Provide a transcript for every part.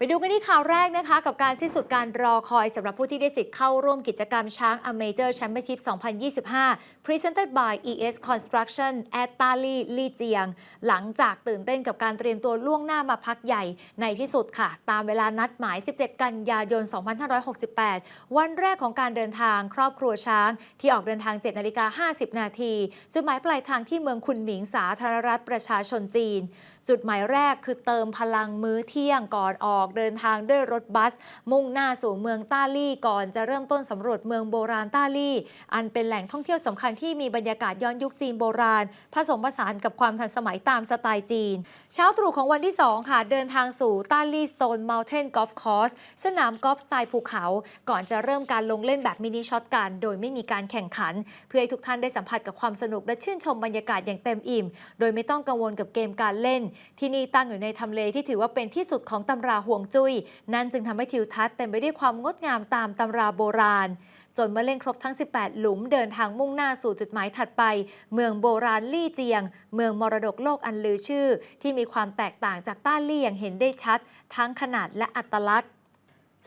ไปดูกันที่ข่าวแรกนะคะ กับการสิ้นสุดการรอคอยสำหรับผู้ที่ได้สิทธิ์เข้าร่วมกิจกรรมช้าง A Major Championship 2025 Presented by ES Construction at ตาลีลีเจียงหลังจากตื่นเต้นกับการเตรียมตัวล่วงหน้ามาพักใหญ่ ในที่สุดค่ะ ตามเวลานัดหมาย 17 กันยายน 2568 วันแรกของการเดินทางครอบครัวช้าง ที่ออกเดินทาง 7นาฬิกา50 นาทีจุดหมายปลายทางที่เมืองคุนหมิงสาธารณรัฐประชาชนจีน จุดหมายแรกคือเติมพลังมื้อเที่ยงก่อนออกเดินทางด้วยรถบัส มุ่งหน้าสู่เมืองต้าลี่ก่อนจะเริ่มต้นสำรวจเมืองโบราณต้าลี่ อันเป็นแหล่งท่องเที่ยวสำคัญที่มีบรรยากาศย้อนยุคจีนโบราณ ผสมผสานกับความทันสมัยตามสไตล์จีน เช้าตรู่ของวันที่ 2 ค่ะเดินทางสู่ต้าลี่สโตนเมลเทนกอล์ฟคอร์สสนามกอล์ฟสไตล์ภูเขา ก่อนจะเริ่มการลงเล่นแบบมินิช็อตกัน โดยไม่มีการแข่งขัน เพื่อให้ทุกท่านได้สัมผัสกับความสนุกและชื่นชมบรรยากาศอย่างเต็มอิ่ม โดยไม่ต้องกังวลกับเกมการเล่น ที่นี่ตั้งอยู่ในทำเลที่ถือว่าเป็นที่สุดของตำราห่วงจุย้ย นั่นจึงทำให้ทิวทัศน์เต็มไปด้วยความงดงามตามตำราโบราณ จนเมื่อเล่นครบทั้ง 18 หลุมเดินทางมุ่งหน้าสู่จุดหมายถัดไป เมืองโบราณลี่เจียง เมืองมรดกโลกอันลือชื่อ ที่มีความแตกต่างจากต้านลี่อย่างเห็นได้ชัด ทั้งขนาดและอัตลักษณ์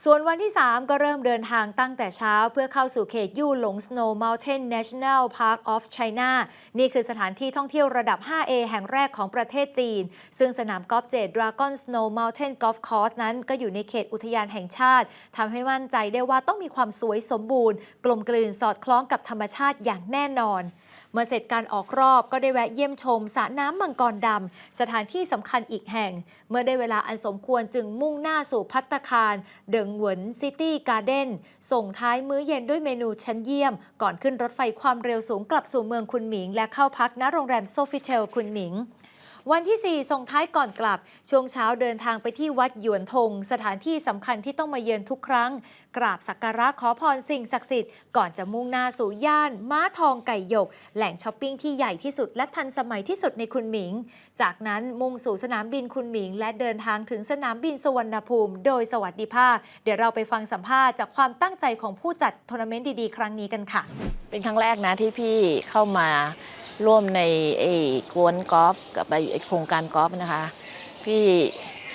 ส่วนวันที่ 3 ก็เริ่มเดินทางตั้งแต่เช้า เพื่อเข้าสู่เขตยู่หลง Snow Mountain National Park of China นี่คือสถานที่ท่องเที่ยวระดับ 5A แห่งแรกของประเทศจีน ซึ่งสนามกอล์ฟเจด Dragon Snow Mountain Golf Course นั้นก็อยู่ในเขตอุทยานแห่งชาติทำให้มั่นใจได้ว่าต้องมีความสวยสมบูรณ์ กลมกลืนสอดคล้องกับธรรมชาติอย่างแน่นอน เมื่อเสร็จการออกรอบก็ได้แวะเยี่ยมชมสระน้ำมังกรดำสถานที่สำคัญอีกแห่ง เมื่อได้เวลาอันสมควรจึงมุ่งหน้าสู่พัตตาคาร เดิงหวนซิตี้การ์เด้นส่งท้ายมื้อเย็นด้วยเมนูชั้นเยี่ยม ก่อนขึ้นรถไฟความเร็วสูงกลับสู่เมืองคุนหมิง และเข้าพักณโรงแรมโซฟิเทลคุนหมิง วันที่ 4 ส่งท้ายก่อนกลับ ช่วงเช้าเดินทางไปที่วัดหยวนทง สถานที่สำคัญที่ต้องมาเยือนทุกครั้ง กราบสักการะขอพรสิ่งศักดิ์สิทธิ์ ก่อนจะมุ่งหน้าสู่ย่าน ม้าทองไก่หยก แหล่งช้อปปิ้งที่ใหญ่ที่สุดและทันสมัยที่สุดในคุนหมิง จากนั้นมุ่งสู่สนามบินคุนหมิง และเดินทางถึงสนามบินสุวรรณภูมิ โดยสวัสดิภาพ เดี๋ยวเราไปฟังสัมภาษณ์จากความตั้งใจของผู้จัดทัวร์นาเมนต์ดีๆ ครั้งนี้กันค่ะ เป็นครั้งแรกนะที่พี่เข้ามา ร่วมในไอ้กวนกอล์ฟกับไอ้โครงการกอล์ฟนะคะพี่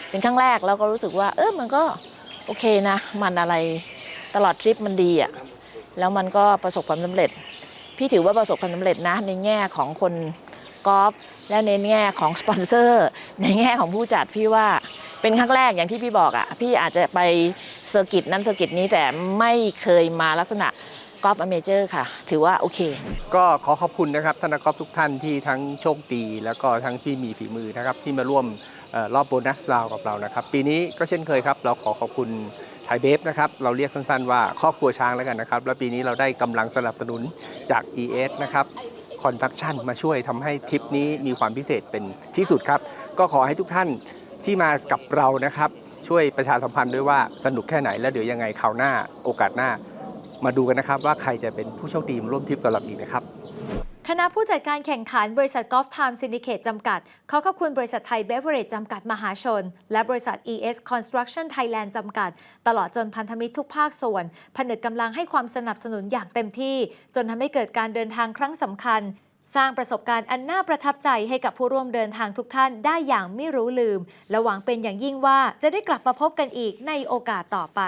เป็นครั้งแรกแล้วก็รู้สึกว่า เออมันก็โอเคนะ มันอะไรตลอดทริปมันดีอะ่ะแล้วมันก็ประสบความสำเร็จ พี่ถือว่าประสบความสำเร็จนะ ในแง่ของคนกอล์ฟและในแง่ของสปอนเซอร์ ในแง่ของผู้จัดพี่ว่าเป็นครั้งแรกอย่างที่พี่บอกอะ่ะพี่อาจจะไปเซอร์กิตนั้นเซอร์กิตนี้แต่ไม่เคยมาลักษณะ กอล์ฟอเมเจอร์ค่ะ ถือว่าโอเค ก็ขอขอบคุณนะครับท่านนักกอล์ฟทุกท่านที่ทั้งโชคดี แล้วก็ทั้งที่มีฝีมือนะครับที่มาร่วมรอบโบนัสราวกับเรานะครับ ปีนี้ก็เช่นเคยครับ เราขอขอบคุณไทยเบฟนะครับ เราเรียกสั้นๆว่าครอบครัวช้างแล้วกันนะครับ แล้วปีนี้เราได้กำลังสนับสนุนจาก ES นะครับคอนดักชั่นมาช่วยทำให้ทริปนี้มีความพิเศษเป็นที่สุดครับ ก็ขอให้ทุกท่านที่มากับเรานะครับ ช่วยประชาสัมพันธ์ด้วยว่าสนุกแค่ไหนแล้วเดี๋ยวยังไงคราวหน้าโอกาสหน้า มาดูกันนะครับว่าใครจะเป็นผู้โชคดีมาร่วมทริปกับเราอีกนะครับคณะผู้จัดการแข่งขันบริษัทกอล์ฟไทม์ซินิเคตจำกัด ขอขอบคุณบริษัทไทยเบเวอเรจจำกัดมหาชน และบริษัท ES Construction Thailand จำกัด ตลอดจนพันธมิตรทุกภาคส่วน ผนึกกำลังให้ความสนับสนุนอย่างเต็มที่ จนทำให้เกิดการเดินทางครั้งสำคัญ สร้างประสบการณ์อันน่าประทับใจให้กับผู้ร่วมเดินทางทุกท่านได้อย่างไม่รู้ลืม และหวังเป็นอย่างยิ่งว่าจะได้กลับมาพบกันอีกในโอกาสต่อไป